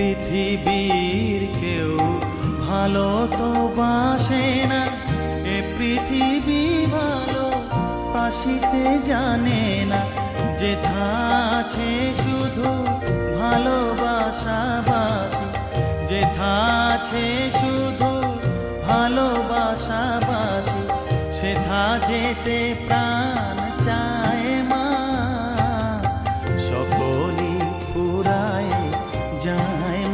পৃথিবীর কেউ ভালো তো বাসে না। এ পৃথিবী ভালো, বাসিতে জানে না। যে আছে শুধু ভালোবাসা বাসি। যে আছে শুধু ভালোবাসাবাসি সেথা যেতে প্রাণ চায়